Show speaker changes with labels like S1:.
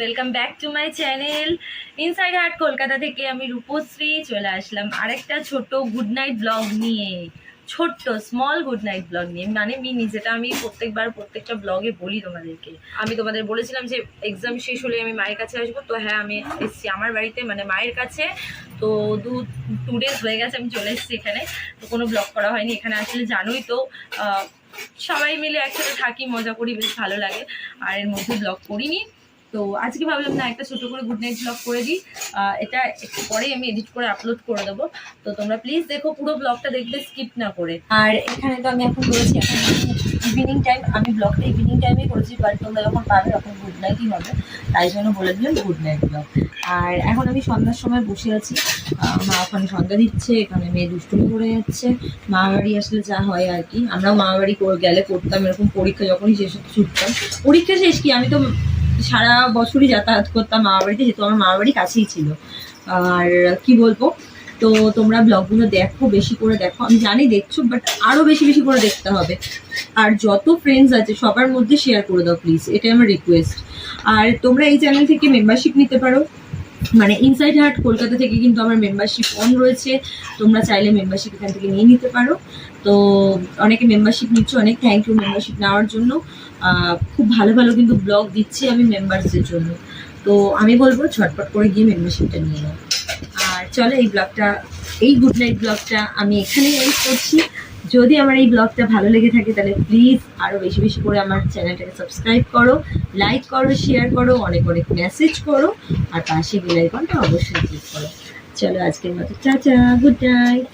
S1: Welcome back to my channel inside heart Kolkata থেকে আমি রূপশ্রী চলে আসলাম আরেকটা ছোট গুড নাইট ব্লগ নিয়ে। ছোট্ট স্মল গুড নাইট ব্লগ নিয়ে। মানে মিনি যেটা আমি প্রত্যেকবার প্রত্যেকটা ব্লগে বলি তোমাদেরকে। আমি তোমাদের বলেছিলাম যে এক্সাম শেষ হলে আমি মায়ের কাছে আসব। তো হ্যাঁ আমি এসেছি আমার বাড়িতে মানে মায়ের কাছে। তো দু টু ডেজ হয়ে গেছে, আমি চলে এসেছি এখানে। তো কোনো ব্লগ করা হয়নি এখানে আসলে জানোই তো। সবাই মিলে একসাথে থাকি, মজা করি, বেশ ভালো লাগে। আর এর মধ্যে ব্লগ করিনি। তো আজকে ভাবলাম, না, একটা ছোটো করে গুড নাইট ব্লগ করে দিই। এটা একটু পরেই আমি এডিট করে আপলোড করে দেবো। তো তোমরা প্লিজ দেখো, পুরো ব্লগটা দেখবে স্কিপ না করে। আর এখানে তো আমি এখন রয়েছি এখন ইভিনিং টাইম আমি ব্লগটা ইভিনিং টাইমে করেছি বাট তোমরা যখন পাবে তখন গুড নাইটই হবে। তাই জন্য বলে দিলাম গুড নাইট ব্লগ আর এখন আমি সন্ধ্যার সময় বসে আছি। মা ওখানে সন্ধ্যা দিচ্ছে, এখানে মেয়ে দুষ্টুমি করে যাচ্ছে। মা বাড়ি আসলে যা হয় আর কি। আমরাও মা বাড়ি গেলে করতাম, এরকম পরীক্ষা যখনই শেষ হতো ছুটতাম। পরীক্ষা শেষ কি? আমি তো সারা বছরই যাতায়াত করতাম মামা বাড়িতে, যেহেতু আমার মামা বাড়ি কাছেই ছিল। আর কি বলব? তো তোমরা ব্লগগুলো দেখো, বেশি করে দেখো। আমি জানি দেখছ বাট আরও বেশি বেশি করে দেখতে হবে। আর যত ফ্রেন্ডস আছে, সবার মধ্যে শেয়ার করে দাও প্লিজ এটাই আমার রিকোয়েস্ট আর তোমরা এই চ্যানেল থেকে মেম্বারশিপ নিতে পারো। মানে ইনসাইড হার্ট কলকাতা থেকে কিন্তু আমার মেম্বারশিপ অন রয়েছে, তোমরা চাইলে মেম্বারশিপ এখান থেকে নিয়ে নিতে পারো। তো অনেকে মেম্বারশিপ নিচ্ছ, অনেক থ্যাংক ইউ মেম্বারশিপ নেওয়ার জন্য। খুব ভালো ভালো কিন্তু ব্লগ দিচ্ছি আমি মেম্বারসদের জন্য। তো আমি বলব ঝটপট করে গিয়ে মেম্বারশিপটা নিয়ে নাও। আর চলো এই ব্লগটা এই গুড নাইট ব্লগটা আমি এখানেই এন্ড করছি। যদি আমার এই ব্লগটা ভালো লেগে থাকে, তাহলে প্লিজ আরও বেশি বেশি করে আমার চ্যানেলটাকে সাবস্ক্রাইব করো লাইক করো শেয়ার করো, অনেক অনেক মেসেজ করো, আর পাশে বেলাইকনটা অবশ্যই ক্লিক করো। চলো আজকের মতো চাচা গুড নাইট